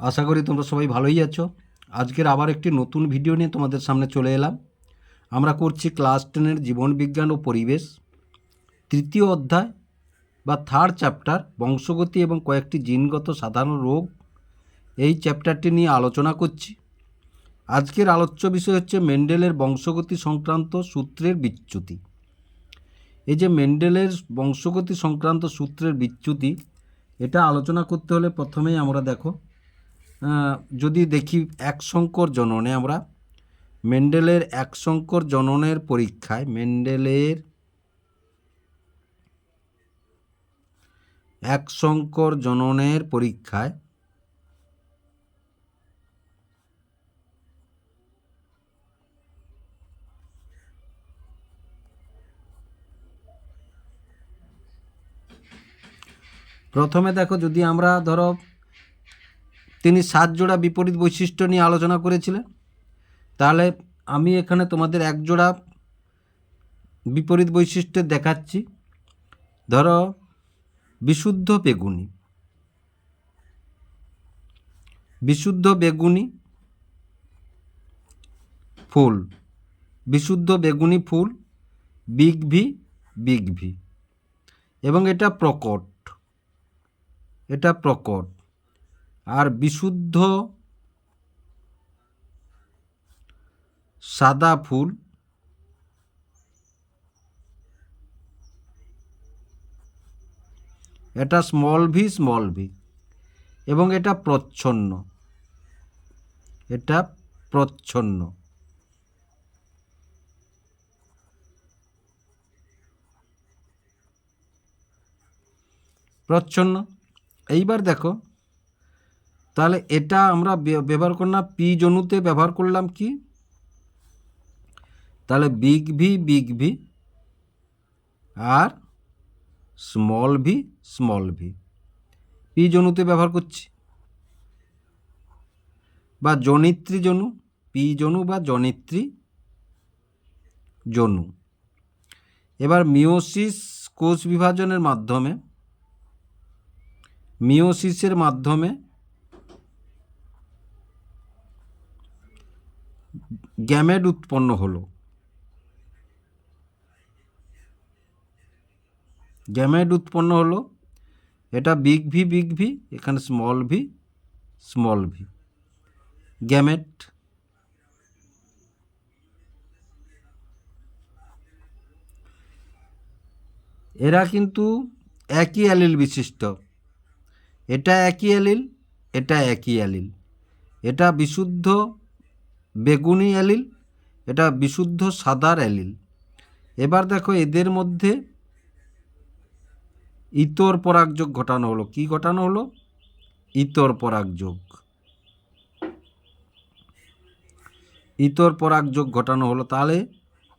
আশা করি তোমরা সবাই ভালোই আছো। আজকের আবার একটি নতুন ভিডিও নিয়ে তোমাদের সামনে চলে এলাম। আমরা করছি ক্লাস টেনের জীবন বিজ্ঞান ও পরিবেশ। তৃতীয় অধ্যায় বা থার্ড চ্যাপ্টার বংশগতি এবং কয়েকটি জিনগত সাধারণ রোগ। এই চ্যাপ্টারটি নিয়ে আলোচনা করছি। আজকের আলোচ্য বিষয় হচ্ছে মেন্ডেলের বংশগতি সংক্রান্ত সূত্রের বিচ্যুতি। এই যে মেন্ডেলের বংশগতি সংক্রান্ত সূত্রের বিচ্যুতি, এটা আলোচনা করতে হলে প্রথমেই আমরা দেখো যদি দেখি এক সংকর জননে আমরা, মেন্ডেলের এক সংকর জননের পরীক্ষায়, মেন্ডেলের এক সংকর জননের পরীক্ষায় প্রথমে দেখো যদি আমরা ধরো তিনি সাত জোড়া বিপরীত বৈশিষ্ট্য নিয়ে আলোচনা করেছিলেন। তাহলে আমি এখানে তোমাদের এক জোড়া বিপরীত বৈশিষ্ট্য দেখাচ্ছি। ধরো, বিশুদ্ধ বেগুনি। বিশুদ্ধ বেগুনি ফুল। বিশুদ্ধ বেগুনি ফুল, বিগ ভি বিগ ভি। এবং এটা প্রকট। এটা প্রকট। আর বিশুদ্ধ সাদা ফুল এটা স্মল ভি স্মল ভি এবং এটা প্রচ্ছন্ন। এটা প্রচ্ছন্ন। প্রচ্ছন্ন। এইবার দেখো তাহলে এটা আমরা ব্যবহার করলাম পি জনুতে ব্যবহার করলাম কি? তাহলে বিগ ভি বিগ ভি আর small V small V P জনুতে ব্যবহার করছি। বা জনিত্রী জনু, পি জনু বা জনিত্রী জনু। এবার মিওসিস কোষ বিভাজনের মাধ্যমে মিওসিসের মাধ্যমে গ্যামেট উৎপন্ন হলো। গ্যামেট উৎপন্ন হলো, এটা বিগ ভি বিগ ভি, এখানে small V small V. Gamete এরা কিন্তু একই অ্যালিল বিশিষ্ট। এটা একই অ্যালিল, এটা একই অ্যালিল। এটা বিশুদ্ধ বেগুনি অ্যালিল, এটা বিশুদ্ধ সাদার অ্যালিল। এবার দেখো এদের মধ্যে ইতর পরাগযোগ ঘটানো হলো। কি ঘটানো হলো? ইতর পরাগযোগ ইতর পরাগযোগ ঘটানো হলো তাহলে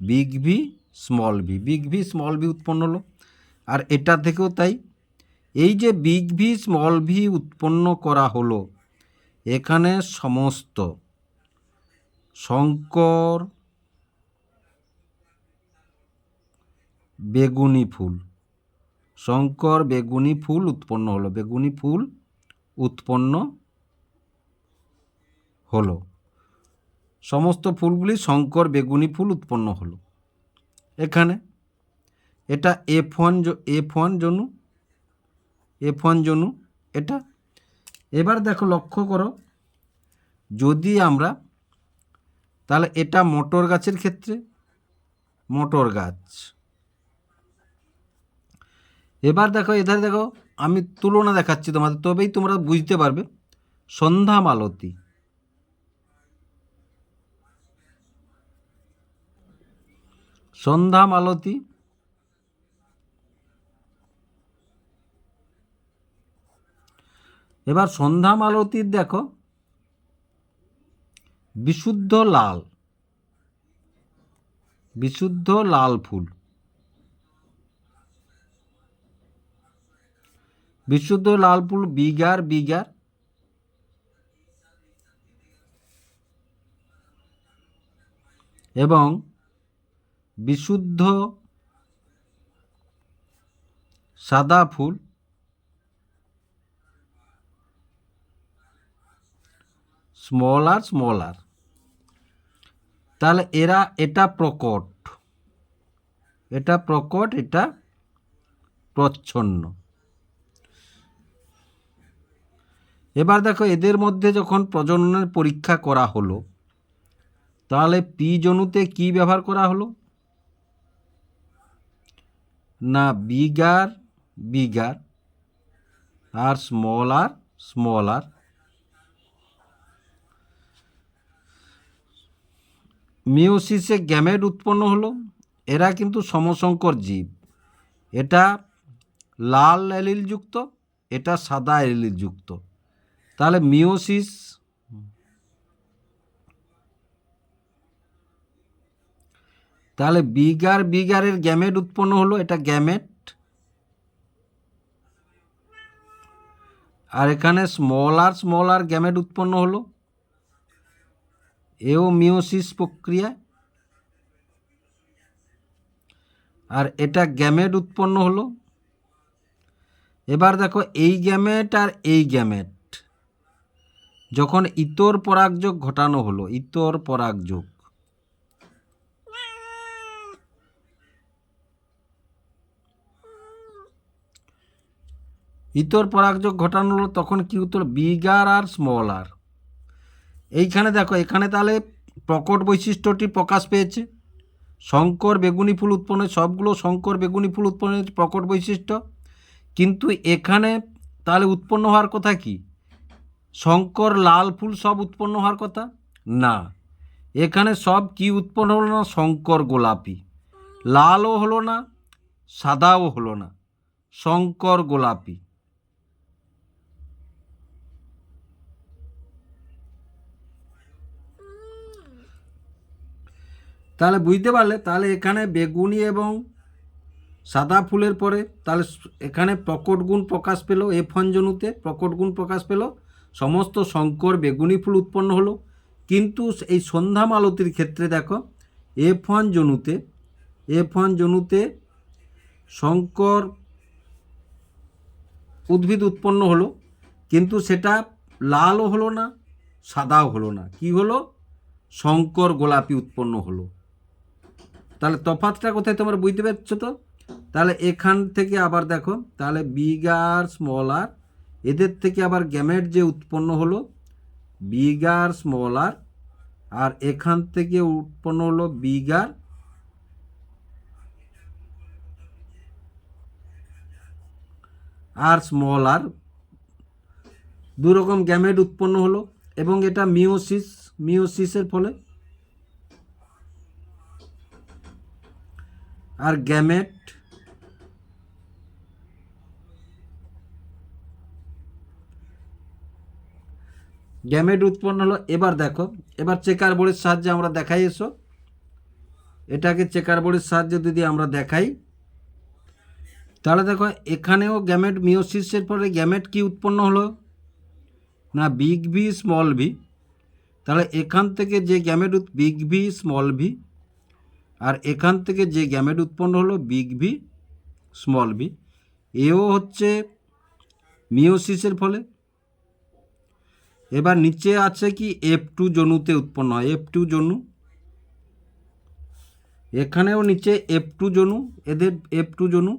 big V, small V. Big V, small V উৎপন্ন হলো। আর এটা থেকেও তাই, এই যে বিগ ভি, স্মল ভি উৎপন্ন করা হলো, এখানে সমস্ত শঙ্কর বেগুনি ফুল। শঙ্কর বেগুনি ফুল উৎপন্ন হলো। বেগুনি ফুল উৎপন্ন হলো। সমস্ত ফুলগুলি শঙ্কর বেগুনি ফুল উৎপন্ন হলো। এখানে এটা এফ ওয়ান এফ ওয়ান জনু এফ ওয়ান জনু এটা। এবার দেখো লক্ষ্য করো, যদি আমরা তাহলে এটা মোটর গাছের ক্ষেত্রে? মোটর গাছ। এবার দেখো, এধারে দেখো, আমি তুলনা দেখাচ্ছি তোমাদের, তবেই তোমরা বুঝতে পারবে। সন্ধ্যা মালতী। সন্ধ্যা মালতী। এবার সন্ধ্যা মালতীর দেখো বিশুদ্ধ লাল। বিশুদ্ধ লাল ফুল। বিশুদ্ধ লাল ফুল, বিগার বিগার। এবং বিশুদ্ধ সাদা ফুল। স্মল আর স্মল আর তাহলে এরা, এটা প্রকট। এটা প্রকট, এটা প্রচ্ছন্ন। এবার দেখো, এদের মধ্যে যখন প্রজননের পরীক্ষা করা হলো, তাহলে পি জনুতে কি ব্যবহার করা হলো? না, বিগার বিগার, আর স্মল আর স্মল আর মিওসিসে গ্যামেট উৎপন্ন হলো। এরা কিন্তু সমসংকর জীব। এটা লাল অ্যালিল যুক্ত, এটা সাদা অ্যালিল যুক্ত। তাহলে মিওসিস তাহলে বিগার বিগারের গ্যামেট উৎপন্ন হলো, এটা গ্যামেট। আর এখানে স্মল আর স্মল আর গ্যামেট উৎপন্ন হলো। এও মিওসিস প্রক্রিয়া, আর এটা গ্যামেট উৎপন্ন হলো। এবার দেখো, এই গ্যামেট আর এই গ্যামেট, যখন ইতর পরাগযোগ ঘটানো হলো, ইতর পরাগযোগ। ইতর পরাগযোগ ঘটানো হলো, তখন কি উত্তর? বিগার আর স্মল আর এইখানে দেখো, এখানে তাহলে প্রকট বৈশিষ্ট্যটি প্রকাশ পেয়েছে। শঙ্কর বেগুনি ফুল উৎপন্ন, সবগুলো শঙ্কর বেগুনি ফুল উৎপন্ন হয়েছে প্রকট বৈশিষ্ট্য। কিন্তু এখানে তাহলে উৎপন্ন হওয়ার কথা কি? শঙ্কর লাল ফুল সব উৎপন্ন হওয়ার কথা? না। এখানে সব কি উৎপন্ন হলো না? শঙ্কর গোলাপি। লালও হলো না, সাদাও হলো না, শঙ্কর গোলাপি। তাহলে বুঝতে পারলে, তাহলে এখানে বেগুনি এবং সাদা ফুলের পরে, তাহলে এখানে প্রকট গুণ প্রকাশ পেল এফ জনুতে প্রকট গুণ প্রকাশ পেল, সমস্ত শঙ্কর বেগুনি ফুল উৎপন্ন হলো। কিন্তু এই সন্ধ্যা মালতির ক্ষেত্রে দেখো এফ ওয়ান জনুতে এফ ওয়ান জনুতে শঙ্কর উদ্ভিদ উৎপন্ন হলো, কিন্তু সেটা লালও হলো না, সাদাও হলো না। কি হলো? শঙ্কর গোলাপি উৎপন্ন হলো। তাহলে তফাতটা কোথায় তোমরা বুঝতে পারছ তো? তাহলে এখান থেকে আবার দেখো, তাহলে বিগার স্মল আর, এদের থেকে আবার গ্যামেট যে উৎপন্ন হলো বিগার স্মল আর আর এখান থেকে উৎপন্ন হলো বিগার আর স্মল আর। দু রকম গ্যামেট উৎপন্ন হলো এবং এটা মিওসিস মিওসিসের ফলে আর গ্যামেট? গ্যামেট উৎপন্ন হলো, এবার দেখো, এবার চেকার বোর্ডের সাহায্যে আমরা দেখাই এসো। এটাকে চেকার বোর্ডের সাহায্যে যদি আমরা দেখাই, তাহলে দেখো, এখানেও গ্যামেট মিওসিসের পরে গ্যামেট কি উৎপন্ন হলো? না, বিগ ভি, স্মল ভি। তাহলে এখান থেকে যে gamete, big V, small V আর এখান থেকে যে গ্যামেট উৎপন্ন হলো বিগ ভি স্মল ভি এও হচ্ছে মিওসিসের ফলে। এবার নিচে আছে কি এফ টু জনুতে উৎপন্ন হয় এফ টু জনু। এখানেও নিচে এফ টু জনু, এদের এফ টু জনু।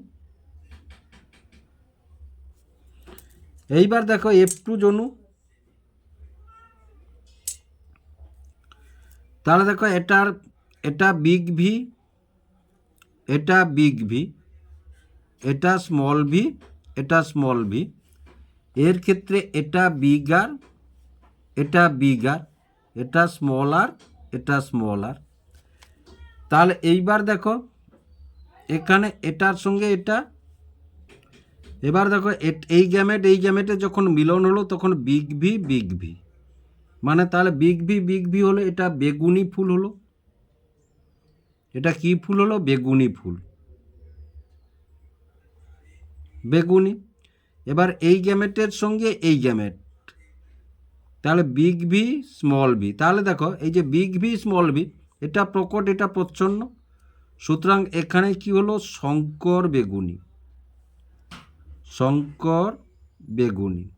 এইবার দেখো এফ টু জনু। তাহলে দেখো, এটার এটা বিগ ভি এটা বিগ ভি এটা স্মল ভি এটা স্মল ভি এর ক্ষেত্রে এটা বিগ আর এটা বিগার এটা স্মল আর এটা স্মল আর তাহলে এইবার দেখো, এখানে এটার সঙ্গে এটা। এবার দেখো এই গ্যামেট এই গ্যামেটে যখন মিলন হলো, তখন বিগ ভি বিগ ভি মানে তাহলে বিগ ভি বিগ ভি হলো এটা বেগুনি ফুল হলো। এটা কি ফুল হলো? বেগুনি ফুল। বেগুনি। এবার এই গ্যামেটের সঙ্গে এই গ্যামেট। তাহলে বিগ ভি, স্মল ভি। তাহলে দেখো, এই যে বিগ ভি, স্মল ভি, এটা প্রকট, এটা প্রচ্ছন্ন। সুতরাং এখানে কি হলো? শঙ্কর বেগুনি। শঙ্কর বেগুনি।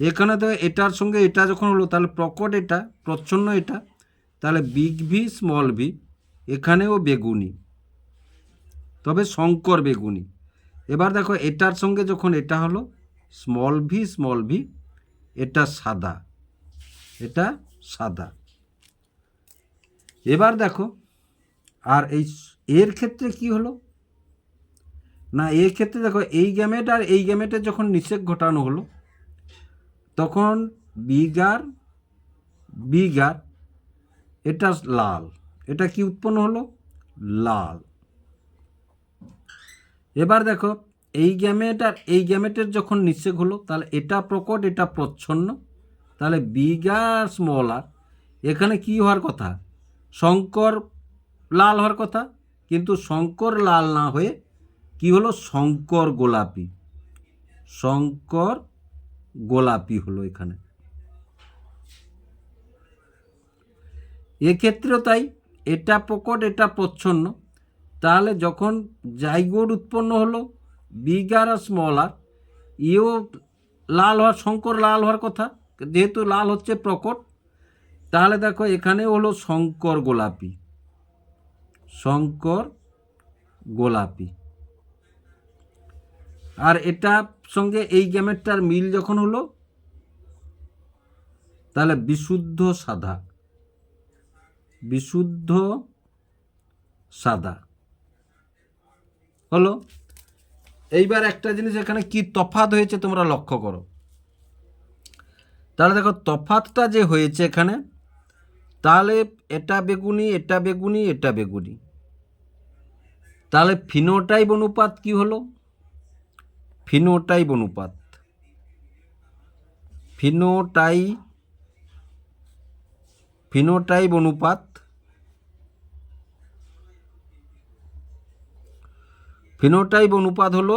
এখানে তো এটার সঙ্গে এটা যখন হলো, তাহলে প্রকট এটা, প্রচ্ছন্ন এটা। তাহলে বিগ ভি, স্মল ভি এখানেও বেগুনি। তবে শঙ্কর বেগুনি। এবার দেখো, এটার সঙ্গে যখন এটা হলো স্মল ভি স্মল ভি এটা সাদা। এটা সাদা। এবার দেখো, আর এই এর ক্ষেত্রে কি হলো? না, এর ক্ষেত্রে দেখো, এই গ্যামেট আর এই গ্যামেটে যখন নিষেক ঘটানো হলো, তখন বিগার বিগার এটা লাল। এটা কি উৎপন্ন হলো? লাল। এবার দেখো, এই গ্যামেট আর এই গ্যামেটের যখন নিষেক হলো, তাহলে এটা প্রকট, এটা প্রচ্ছন্ন। তাহলে বিগার স্মল আর এখানে কি হওয়ার কথা? শঙ্কর লাল হওয়ার কথা, কিন্তু শঙ্কর লাল না হয়ে কি হলো? শঙ্কর গোলাপি। শঙ্কর গোলাপি হলো এখানে। এক্ষেত্রেও তাই এটা প্রকট, এটা প্রচ্ছন্ন। তাহলে যখন জাইগোড উৎপন্ন হলো বিগার আর স্মল আর ইও লাল হওয়ার, শঙ্কর লাল হওয়ার কথা, যেহেতু লাল হচ্ছে প্রকট, তাহলে দেখো এখানে হলো শঙ্কর গোলাপি। শঙ্কর গোলাপি। আর এটা সঙ্গে এই গ্যামেটটার মিল যখন হলো, তাহলে বিশুদ্ধ সাদা। বিশুদ্ধ সাদা। হলো? এইবার একটা জিনিস এখানে কি তফাত হয়েছে তোমরা লক্ষ্য করো। তাহলে দেখো তফাতটা যে হয়েছে এখানে, তাহলে এটা বেগুনি এটা বেগুনি এটা বেগুনি। তাহলে ফিনোটাইপ অনুপাত কি হলো? ফিনোটাইপ অনুপাত। ফিনোটাই ফিনোটাইপ অনুপাত ফিনোটাইপ অনুপাত হলো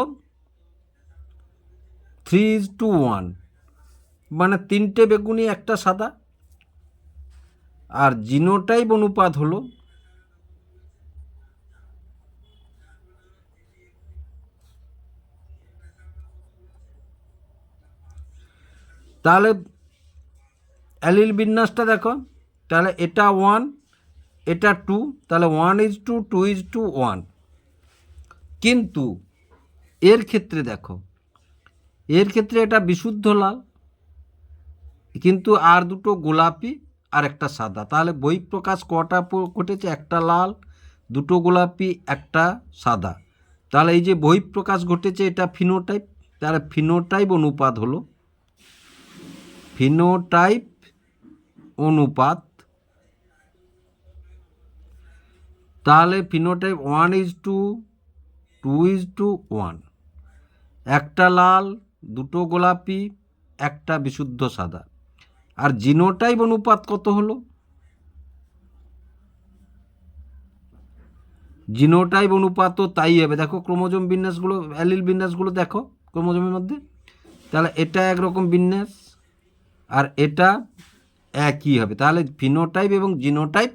থ্রি টু ওয়ান মানে তিনটে বেগুনি, একটা সাদা। আর জিনোটাইপ অনুপাত হলো তাহলে অ্যালিল বিন্যাসটা দেখো। তাহলে এটা ওয়ান এটা টু তাহলে one is to two two is to কিন্তু এর ক্ষেত্রে দেখো, এর ক্ষেত্রে এটা বিশুদ্ধ লাল, কিন্তু আর দুটো গোলাপি আর একটা সাদা। তাহলে বই প্রকাশ কটা ঘটেছে? একটা লাল, দুটো গোলাপি, একটা সাদা। তাহলে এই যে বই প্রকাশ ঘটেছে, এটা ফিনোটাইপ তাহলে ফিনোটাইপ অনুপাত হলো ফিনোটাইপ অনুপাত তাহলে phenotype one is to two two is to একটা লাল, দুটো গোলাপি, একটা বিশুদ্ধ সাদা। আর জিনোটাইপ অনুপাত কত হলো? জিনোটাইপ অনুপাতও তাই হবে। দেখো ক্রোমোজোম বিন্যাসগুলো, অ্যালিল বিন্যাসগুলো দেখো ক্রোমোজোমের মধ্যে। তাহলে এটা একরকম বিন্যাস, আর এটা একই হবে। তাহলে ফিনোটাইপ এবং জিনোটাইপ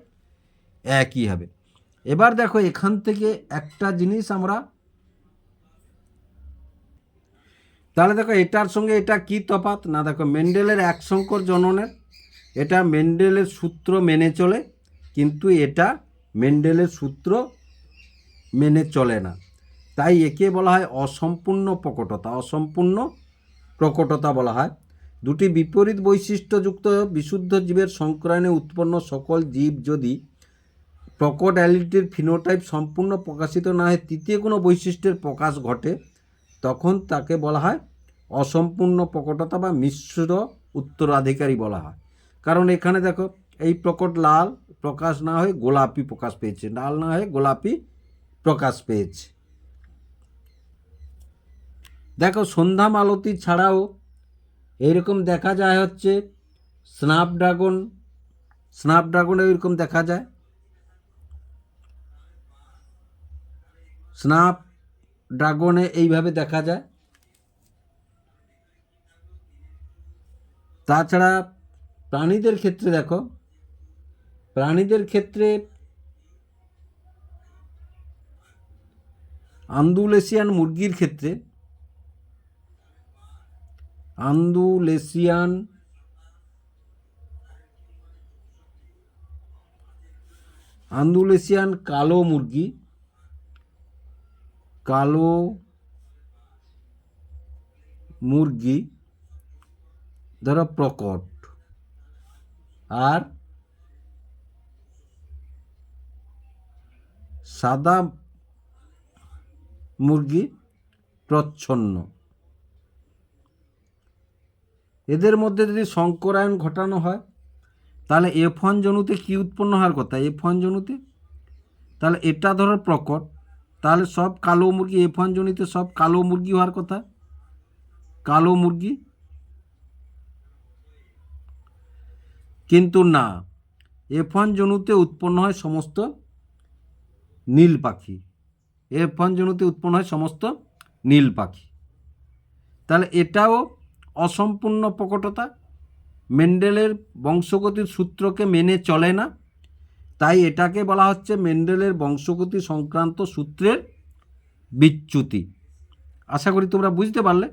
একই হবে। এবার দেখো এখান থেকে একটা জিনিস আমরা, তাহলে দেখো এটার সঙ্গে এটা কি তফাৎ? না দেখো, মেন্ডেলের এক সংকর জননের, এটা মেন্ডেলের সূত্র মেনে চলে, কিন্তু এটা মেন্ডেলের সূত্র মেনে চলে না। তাই একে বলা হয় অসম্পূর্ণ প্রকটতা অসম্পূর্ণ প্রকটতা বলা হয়। দুটি বিপরীত বৈশিষ্ট্যযুক্ত বিশুদ্ধ জীবের সংক্রায়নে উৎপন্ন সকল জীব যদি অ্যালিটির ফিনোটাইপ সম্পূর্ণ প্রকাশিত না হয় তৃতীয় কোনো বৈশিষ্ট্যের প্রকাশ ঘটে, তখন তাকে বলা হয় অসম্পূর্ণ প্রকটতা বা মিশ্র উত্তরাধিকারী বলা হয়। কারণ এখানে দেখো, এই প্রকট লাল প্রকাশ না হয়ে গোলাপি প্রকাশ পেয়েছে, লাল না হয়ে গোলাপি প্রকাশ পেয়েছে। দেখো, সন্ধ্যা মালতী ছাড়াও এইরকম দেখা যায় হচ্ছে, স্ন্যাপড্রাগন স্ন্যাপড্রাগনে এরকম দেখা যায়। স্ন্যাপ ড্রাগনে এইভাবে দেখা যায়। তাছাড়া প্রাণীদের ক্ষেত্রে দেখো, প্রাণীদের ক্ষেত্রে আন্দুলেশিয়ান মুরগির ক্ষেত্রে আন্দুলেশিয়ান আন্দুলেশিয়ান কালো মুরগি কালো মুরগি ধরো প্রকট আর সাদা মুরগি প্রচ্ছন্ন। এদের মধ্যে যদি সংকরায়ন ঘটানো হয়, তাহলে এফ ওয়ান জনুতে কী উৎপন্ন হওয়ার কথা? এফ ওয়ান জনুতে? তাহলে এটা ধরো প্রকট। তাহলে সব কালো মুরগি এফ ওয়ান জনিতে সব কালো মুরগি হওয়ার কথা? কালো মুরগি? কিন্তু না এফ ওয়ান জনুতে উৎপন্ন হয় সমস্ত নীল পাখি। এফ ওয়ান জনুতে উৎপন্ন হয় সমস্ত নীল পাখি। তাহলে এটাও অসম্পূর্ণ প্রকটতা। মেন্ডেলের বংশগতির সূত্রকে মেনে চলে না। তাই এটাকে বলা হচ্ছে মেন্ডেলের বংশগতি সংক্রান্ত সূত্রের বিচ্যুতি। আশা করি তোমরা বুঝতে পারলে।